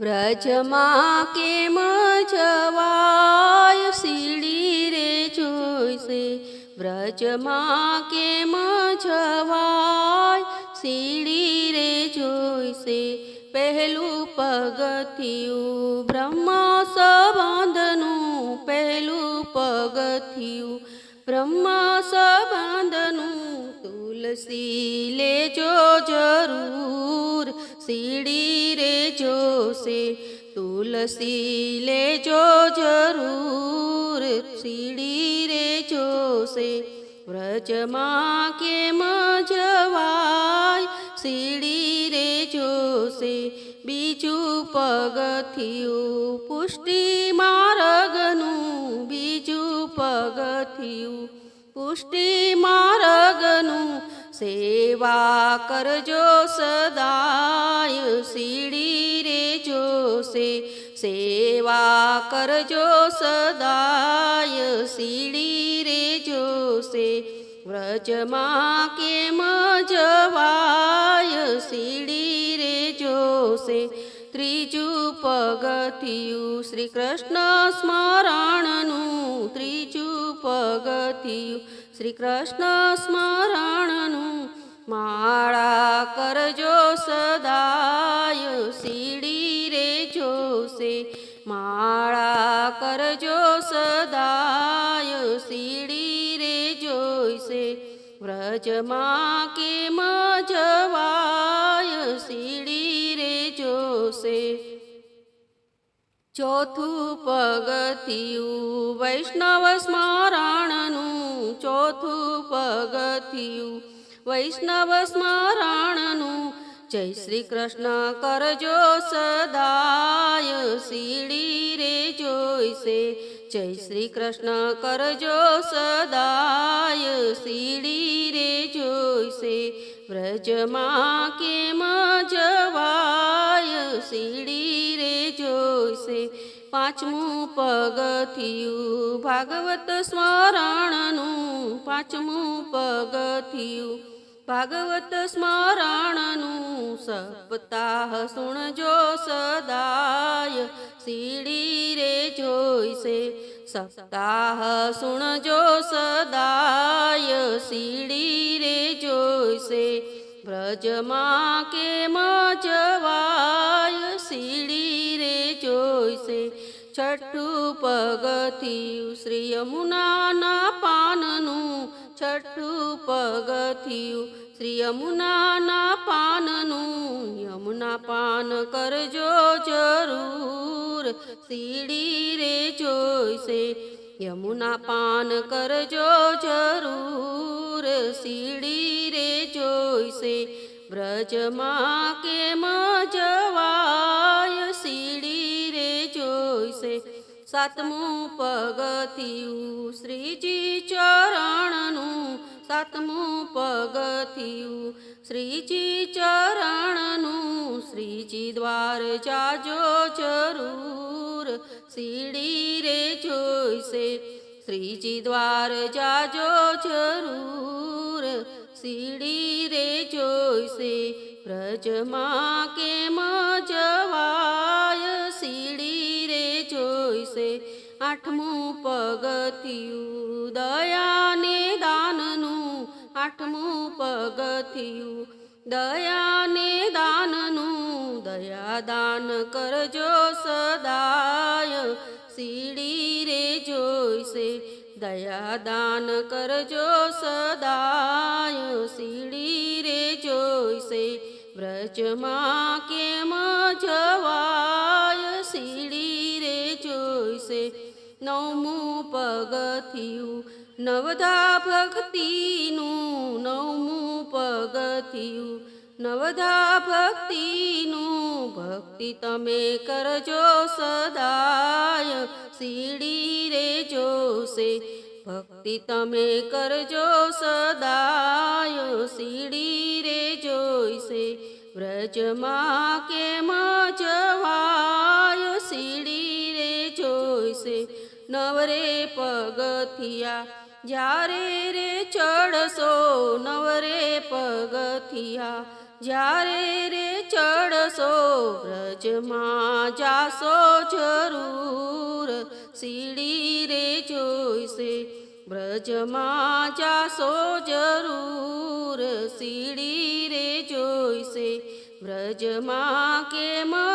વ્રજમાં કેમ જવાય સીડી રે જોઈશે? વ્રજમાં કેમ જવાય સીડી રે જોઈશે? પહેલું પગથિયું બ્રહ્મા સંબંધનું પહેલું પગથિયું બ્રહ્મા સંબંધનું તુલસી લેજો જરૂર, સીડી જોશે તુલસી લેજો જરૂર, સીડી રે જોશે વ્રજમાં કેમ જવાય? સીડી રે જોશે બીજું પગથિયું પુષ્ટિ માર્ગનું, બીજું પગથિયું પુષ્ટિ માર્ગનું. સેવા કરજો સદાય રે જોશે સેવા કરજો સદાય, સીડી રે જોશે વ્રજમાં કેમ જવાય, સીડી રે જોશે ત્રીજું પગથિયું શ્રી કૃષ્ણ સ્મરણનું, ત્રીજું પગથિયું શ્રી કૃષ્ણ સ્મરણનું. માળા કરજો સદાય, સીડી રે જોશે માળા કરજો સદાય સીડી રે જોઈશે વ્રજમાં કેમ જવાય સીડી રે જોશે ચોથું પગથિયું વૈષ્ણવ સ્મરણનું, ચોથું પગથિયું વૈષ્ણવ સ્મરણનું, જય શ્રી કૃષ્ણ કરજો સદાય સીડી રે જોઈશે. જય શ્રી કૃષ્ણ કરજો સદાય. સીડી રે જોઈશે. વ્રજમાં કેમ જવાય? સીડી રે જોઈશે. પાંચમું પગથિયું ભાગવત સ્મરણનું. પાંચમું પગથિયું ભાગવત સ્મરણનું. સપ્તાહ સુણજો સદાય. સપ્તાહ સુણજો સદાય, સીડી રે જોઈશે વ્રજમાં કેમ જવાય, સીડી રે જોઈશે છઠ્ઠું પગથિયું શ્રી યમુનાના પાનનું, છઠ્ઠું પગથિયું શ્રી યમુનાના પાનનું, યમુના પાન કરજો જરૂર. સીડી રે જોઈશે. યમુના પાન કરજો જરૂર સીડી રે જોઈશે. બ્રજમાં કેમ જવાય સીડી રે જોઈશે. સાતમું પગથિયું શ્રીજી ચરણનું સાતમું પગથિયું શ્રીજી ચરણનું શ્રીજી દ્વાર જાજો જરૂર. સીડી રે જોઈશે. શ્રીજી દ્વાર જાજો જરૂર. સીડી રે જોઈશે. વ્રજમાં કેમ જવાય? સીડી રે જોઈશે. આઠમું પગથિયું દયાને દાનનું આઠમું પગથિયું દયાને દાનનું દયા દાન કરજો સદાય. સીડી રે જોઈશે દયા દાન કરજો સદાય. સીડી રે જોઈશે, વ્રજમાં કેમ જવાય? સીડી રે જોઈશે, નવમું પગથિયું, નવધા ભક્તિનું, નવમું પગથિયું નવધા ભક્તિનું ભક્તિ તમે કરજો સદાય, સીડી રે જોશે ભક્તિ તમે કરજો સદાય, સીડી રે જોઈશે વ્રજમાં કેમ જવાય, સીડી રે જોઈશે નવરે પગથિયા, જ્યારે રે ચડશો નવરે પગથિયા, જ્યારે રે ચડશો, વ્રજમાં જાસો જરૂર. સીડી રે જોઈશે, વ્રજમાં જાશો જરૂર. સીડી રે જોઈશે બ્રજમાં કેમ